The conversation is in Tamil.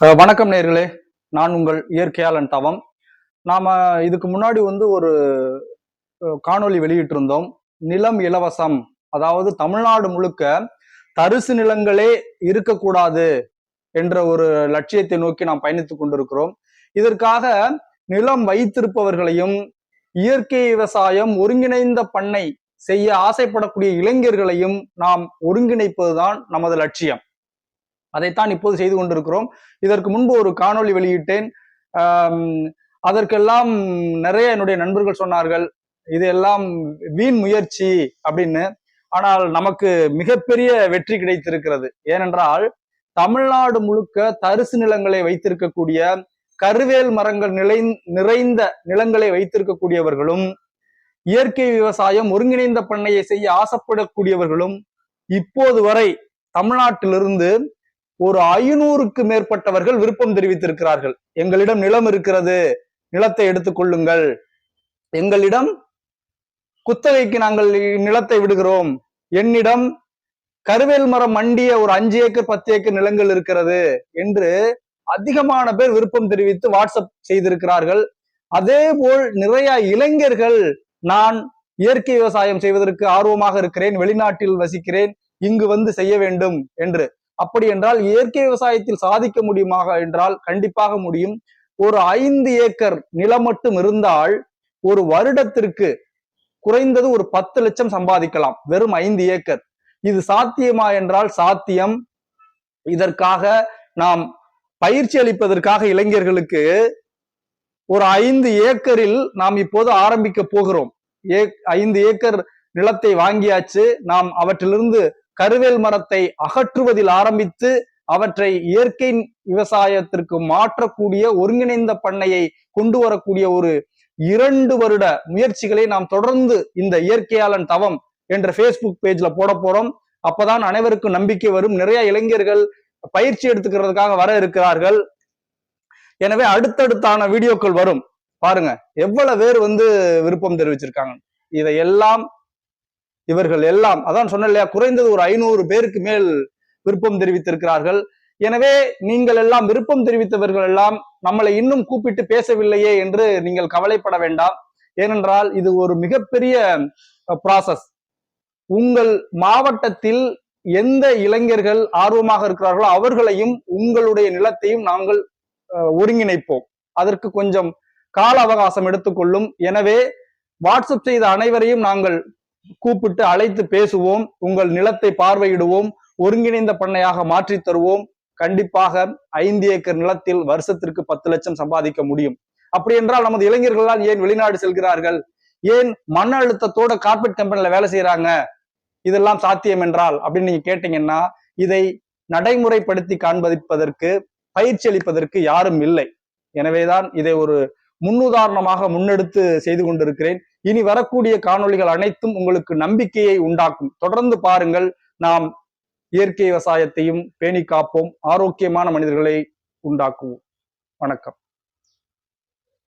வணக்கம் நேர்களே. நான் உங்கள் இயற்கையாளன் தவம். நாம இதுக்கு முன்னாடி வந்து ஒரு காணொளி வெளியிட்டிருந்தோம். நிலம் இலவசம். அதாவது தமிழ்நாடு முழுக்க தரிசு நிலங்களே இருக்கக்கூடாது என்ற ஒரு லட்சியத்தை நோக்கி நாம் பயணித்துக் கொண்டிருக்கிறோம். இதற்காக நிலம் வைத்திருப்பவர்களையும் இயற்கை விவசாயம் ஒருங்கிணைந்த பண்ணை செய்ய ஆசைப்படக்கூடிய இளைஞர்களையும் நாம் ஒருங்கிணைப்பதுதான் நமது லட்சியம். அதைத்தான் இப்போது செய்து கொண்டிருக்கிறோம். இதற்கு முன்பு ஒரு காணொளி வெளியிட்டேன். அதற்கெல்லாம் நிறைய என்னுடைய நண்பர்கள் சொன்னார்கள் இதெல்லாம் வீண் முயற்சி அப்படின்னு. ஆனால் நமக்கு மிகப்பெரிய வெற்றி கிடைத்திருக்கிறது. ஏனென்றால் தமிழ்நாடு முழுக்க தரிசு நிலங்களை வைத்திருக்கக்கூடிய கருவேல் மரங்கள் நிலை நிறைந்த நிலங்களை வைத்திருக்கக்கூடியவர்களும் இயற்கை விவசாயம் ஒருங்கிணைந்த பண்ணையை செய்ய ஆசைப்படக்கூடியவர்களும் இப்போது வரை தமிழ்நாட்டிலிருந்து ஒரு ஐநூறுக்கு மேற்பட்டவர்கள் விருப்பம் தெரிவித்திருக்கிறார்கள். எங்களிடம் நிலம் இருக்கிறது நிலத்தை எடுத்துக் கொள்ளுங்கள். எங்களிடம் குத்தகைக்கு நாங்கள் நிலத்தை விடுகிறோம். என்னிடம் கருவேல் மரம் மண்டிய ஒரு அஞ்சு ஏக்கர் பத்து ஏக்கர் நிலங்கள் இருக்கிறது என்று அதிகமான பேர் விருப்பம் தெரிவித்து வாட்ஸ்அப் செய்திருக்கிறார்கள். அதே போல் நிறைய இளைஞர்கள் நான் இயற்கை விவசாயம் செய்வதற்கு ஆர்வமாக இருக்கிறேன் வெளிநாட்டில் வசிக்கிறேன் இங்கு வந்து செய்ய வேண்டும் என்று. அப்படி என்றால் இயற்கை விவசாயத்தில் சாதிக்க முடியுமாக என்றால் கண்டிப்பாக முடியும். ஒரு ஐந்து ஏக்கர் நிலம் மட்டும் இருந்தால் ஒரு வருடத்திற்கு குறைந்தது ஒரு பத்து லட்சம் சம்பாதிக்கலாம். வெறும் ஐந்து ஏக்கர். இது சாத்தியமா என்றால் சாத்தியம். இதற்காக நாம் பயிற்சி அளிப்பதற்காக இளைஞர்களுக்கு ஒரு ஐந்து ஏக்கரில் நாம் இப்போது ஆரம்பிக்க போகிறோம். ஏ ஐந்து ஏக்கர் நிலத்தை வாங்கியாச்சு. நாம் அவற்றிலிருந்து கருவேல் மரத்தை அகற்றுவதில் ஆரம்பித்து அவற்றை இயற்கை விவசாயத்திற்கு மாற்றக்கூடிய ஒருங்கிணைந்த பண்ணையை கொண்டு வரக்கூடிய ஒரு இரண்டு வருட முயற்சிகளை நாம் தொடர்ந்து இந்த இயற்கையாளன் தவம் என்ற ஃபேஸ்புக் பேஜ்ல போட போறோம். அப்பதான் அனைவருக்கும் நம்பிக்கை வரும். நிறைய இளைஞர்கள் பயிற்சி எடுத்துக்கிறதுக்காக வர இருக்கிறார்கள். எனவே அடுத்தடுத்தான வீடியோக்கள் வரும். பாருங்க எவ்வளவு பேர் வந்து விருப்பம் தெரிவிச்சிருக்காங்க. இதையெல்லாம் இவர்கள் எல்லாம் அதான் சொன்ன இல்லையா குறைந்தது ஒரு ஐநூறு பேருக்கு மேல் விருப்பம் தெரிவித்திருக்கிறார்கள். எனவே நீங்கள் எல்லாம் விருப்பம் தெரிவித்தவர்கள் எல்லாம் நம்மளை இன்னும் கூப்பிட்டு பேசவில்லையே என்று நீங்கள் கவலைப்பட வேண்டாம். ஏனென்றால் இது ஒரு மிகப்பெரிய ப்ராசஸ் உங்கள் மாவட்டத்தில் எந்த இளைஞர்கள் ஆர்வமாக இருக்கிறார்களோ அவர்களையும் உங்களுடைய நிலத்தையும் நாங்கள் அஹ், ஒருங்கிணைப்போம். அதற்கு கொஞ்சம் கால அவகாசம் எடுத்துக்கொள்ளும். எனவே வாட்ஸ்அப் செய்த அனைவரையும் நாங்கள் கூப்பிட்டு அழைத்து பேசுவோம் உங்கள் நிலத்தை பார்வையிடுவோம் ஒருங்கிணைந்த பண்ணையாக மாற்றி தருவோம். கண்டிப்பாக ஐந்து ஏக்கர் நிலத்தில் வருஷத்திற்கு பத்து லட்சம் சம்பாதிக்க முடியும். அப்படி என்றால் நமது இளைஞர்கள்லாம் ஏன் வெளிநாடு செல்கிறார்கள்? ஏன் மன அழுத்தத்தோட கார்பரேட் கம்பெனில வேலை செய்யறாங்க இதெல்லாம் சாத்தியம் என்றால் அப்படின்னு நீங்க கேட்டீங்கன்னா இதை நடைமுறைப்படுத்தி காண்பதிப்பதற்கு பயிற்சி அளிப்பதற்கு யாரும் இல்லை. எனவேதான் இதை ஒரு முன்னுதாரணமாக முன்னெடுத்து செய்து கொண்டிருக்கிறேன். இனி வரக்கூடிய காணொளிகள் அனைத்தும் உங்களுக்கு நம்பிக்கையை உண்டாக்கும். தொடர்ந்து பாருங்கள் நாம் இயற்கை விவசாயத்தையும் பேணி காப்போம் ஆரோக்கியமான மனிதர்களை உண்டாக்குவோம். வணக்கம்.